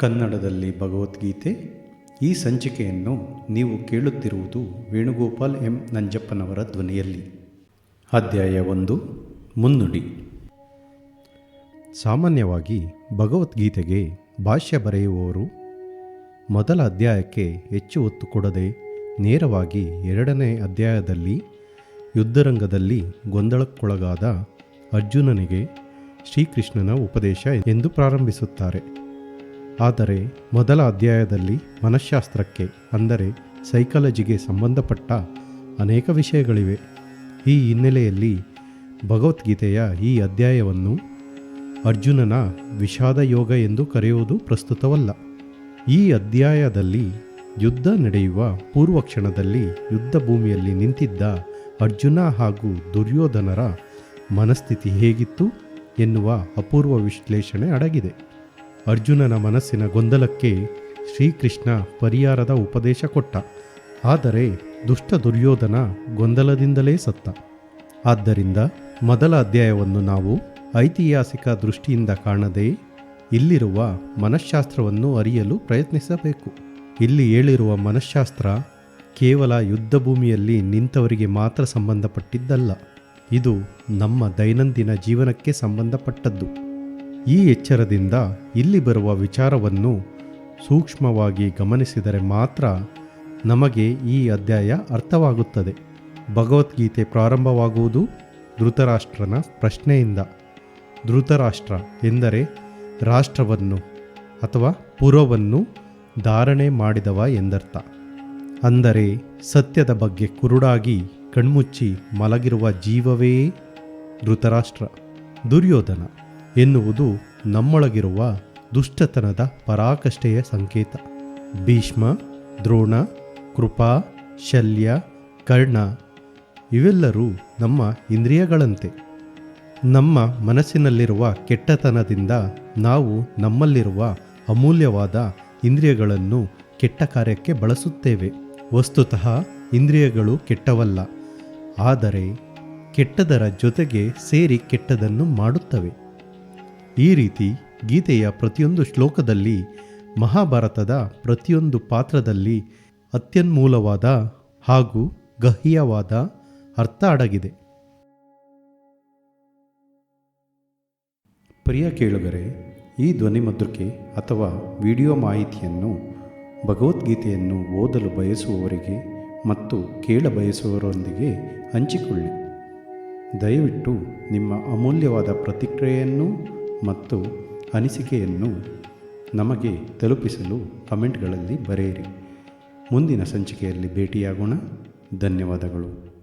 ಕನ್ನಡದಲ್ಲಿ ಭಗವದ್ಗೀತೆ. ಈ ಸಂಚಿಕೆಯನ್ನು ನೀವು ಕೇಳುತ್ತಿರುವುದು ವೇಣುಗೋಪಾಲ್ ಎಂ. ನಂಜಪ್ಪನವರ ಧ್ವನಿಯಲ್ಲಿ. ಅಧ್ಯಾಯ ಒಂದು, ಮುನ್ನುಡಿ. ಸಾಮಾನ್ಯವಾಗಿ ಭಗವದ್ಗೀತೆಗೆ ಭಾಷ್ಯ ಬರೆಯುವವರು ಮೊದಲ ಅಧ್ಯಾಯಕ್ಕೆ ಹೆಚ್ಚು ಒತ್ತು ಕೊಡದೆ ನೇರವಾಗಿ ಎರಡನೇ ಅಧ್ಯಾಯದಲ್ಲಿ, ಯುದ್ಧರಂಗದಲ್ಲಿ ಗೊಂದಲಕ್ಕೊಳಗಾದ ಅರ್ಜುನನಿಗೆ ಶ್ರೀಕೃಷ್ಣನ ಉಪದೇಶ ಎಂದು ಪ್ರಾರಂಭಿಸುತ್ತಾರೆ. ಆದರೆ ಮೊದಲ ಅಧ್ಯಾಯದಲ್ಲಿ ಮನಃಶಾಸ್ತ್ರಕ್ಕೆ ಅಂದರೆ ಸೈಕಾಲಜಿಗೆ ಸಂಬಂಧಪಟ್ಟ ಅನೇಕ ವಿಷಯಗಳಿವೆ. ಈ ಹಿನ್ನೆಲೆಯಲ್ಲಿ ಭಗವದ್ಗೀತೆಯ ಈ ಅಧ್ಯಾಯವನ್ನು ಅರ್ಜುನನ ವಿಷಾದ ಯೋಗ ಎಂದು ಕರೆಯುವುದು ಪ್ರಸ್ತುತವಲ್ಲ. ಈ ಅಧ್ಯಾಯದಲ್ಲಿ ಯುದ್ಧ ನಡೆಯುವ ಪೂರ್ವ ಕ್ಷಣದಲ್ಲಿ ಯುದ್ಧ ಭೂಮಿಯಲ್ಲಿ ನಿಂತಿದ್ದ ಅರ್ಜುನ ಹಾಗೂ ದುರ್ಯೋಧನರ ಮನಸ್ಥಿತಿ ಹೇಗಿತ್ತು ಎನ್ನುವ ಅಪೂರ್ವ ವಿಶ್ಲೇಷಣೆ ಅಡಗಿದೆ. ಅರ್ಜುನನ ಮನಸ್ಸಿನ ಗೊಂದಲಕ್ಕೆ ಶ್ರೀಕೃಷ್ಣ ಪರಿಹಾರದ ಉಪದೇಶ ಕೊಟ್ಟ. ಆದರೆ ದುಷ್ಟ ದುರ್ಯೋಧನ ಗೊಂದಲದಿಂದಲೇ ಸತ್ತ. ಆದ್ದರಿಂದ ಮೊದಲ ಅಧ್ಯಾಯವನ್ನು ನಾವು ಐತಿಹಾಸಿಕ ದೃಷ್ಟಿಯಿಂದ ಕಾಣದೆ ಇಲ್ಲಿರುವ ಮನಃಶಾಸ್ತ್ರವನ್ನು ಅರಿಯಲು ಪ್ರಯತ್ನಿಸಬೇಕು. ಇಲ್ಲಿ ಹೇಳಿರುವ ಮನಃಶಾಸ್ತ್ರ ಕೇವಲ ಯುದ್ಧ ಭೂಮಿಯಲ್ಲಿ ನಿಂತವರಿಗೆ ಮಾತ್ರ ಸಂಬಂಧಪಟ್ಟಿದ್ದಲ್ಲ. ಇದು ನಮ್ಮ ದೈನಂದಿನ ಜೀವನಕ್ಕೆ ಸಂಬಂಧಪಟ್ಟದ್ದು. ಈ ಎಚ್ಚರದಿಂದ ಇಲ್ಲಿ ಬರುವ ವಿಚಾರವನ್ನು ಸೂಕ್ಷ್ಮವಾಗಿ ಗಮನಿಸಿದರೆ ಮಾತ್ರ ನಮಗೆ ಈ ಅಧ್ಯಾಯ ಅರ್ಥವಾಗುತ್ತದೆ. ಭಗವದ್ಗೀತೆ ಪ್ರಾರಂಭವಾಗುವುದು ಧೃತರಾಷ್ಟ್ರನ ಪ್ರಶ್ನೆಯಿಂದ. ಧೃತರಾಷ್ಟ್ರ ಎಂದರೆ ರಾಷ್ಟ್ರವನ್ನು ಅಥವಾ ಪುರವನ್ನು ಧಾರಣೆ ಮಾಡಿದವ ಎಂದರ್ಥ. ಅಂದರೆ ಸತ್ಯದ ಬಗ್ಗೆ ಕುರುಡಾಗಿ ಕಣ್ಮುಚ್ಚಿ ಮಲಗಿರುವ ಜೀವವೇ ಧೃತರಾಷ್ಟ್ರ. ದುರ್ಯೋಧನ. ಎನ್ನುವುದು ನಮ್ಮೊಳಗಿರುವ ದುಷ್ಟತನದ ಪರಾಕಷ್ಟೆಯ ಸಂಕೇತ. ಭೀಷ್ಮ, ದ್ರೋಣ, ಕೃಪಾ, ಶಲ್ಯ, ಕರ್ಣ ಇವೆಲ್ಲರೂ ನಮ್ಮ ಇಂದ್ರಿಯಗಳಂತೆ. ನಮ್ಮ ಮನಸ್ಸಿನಲ್ಲಿರುವ ಕೆಟ್ಟತನದಿಂದ ನಾವು ನಮ್ಮಲ್ಲಿರುವ ಅಮೂಲ್ಯವಾದ ಇಂದ್ರಿಯಗಳನ್ನು ಕೆಟ್ಟ ಕಾರ್ಯಕ್ಕೆ ಬಳಸುತ್ತೇವೆ. ವಸ್ತುತಃ ಇಂದ್ರಿಯಗಳು ಕೆಟ್ಟವಲ್ಲ, ಆದರೆ ಕೆಟ್ಟದರ ಜೊತೆಗೆ ಸೇರಿ ಕೆಟ್ಟದನ್ನು ಮಾಡುತ್ತವೆ. ಈ ರೀತಿ ಗೀತೆಯ ಪ್ರತಿಯೊಂದು ಶ್ಲೋಕದಲ್ಲಿ ಮಹಾಭಾರತದ ಪ್ರತಿಯೊಂದು ಪಾತ್ರದಲ್ಲಿ ಅತ್ಯನ್ಮೂಲವಾದ ಹಾಗೂ ಗಹ್ಯವಾದ ಅರ್ಥ ಅಡಗಿದೆ. ಪ್ರಿಯ ಕೇಳುಗರೆ, ಈ ಧ್ವನಿಮದ್ರಿಕೆ ಅಥವಾ ವಿಡಿಯೋ ಮಾಹಿತಿಯನ್ನು ಭಗವದ್ಗೀತೆಯನ್ನು ಓದಲು ಬಯಸುವವರಿಗೆ ಮತ್ತು ಕೇಳ ಬಯಸುವವರೊಂದಿಗೆ ಹಂಚಿಕೊಳ್ಳಿ. ದಯವಿಟ್ಟು ನಿಮ್ಮ ಅಮೂಲ್ಯವಾದ ಪ್ರತಿಕ್ರಿಯೆಯನ್ನು ಮತ್ತು ಅನಿಸಿಕೆಯನ್ನು ನಮಗೆ ತಲುಪಿಸಲು ಕಮೆಂಟ್ಗಳಲ್ಲಿ ಬರೆಯಿರಿ. ಮುಂದಿನ ಸಂಚಿಕೆಯಲ್ಲಿ ಭೇಟಿಯಾಗೋಣ. ಧನ್ಯವಾದಗಳು.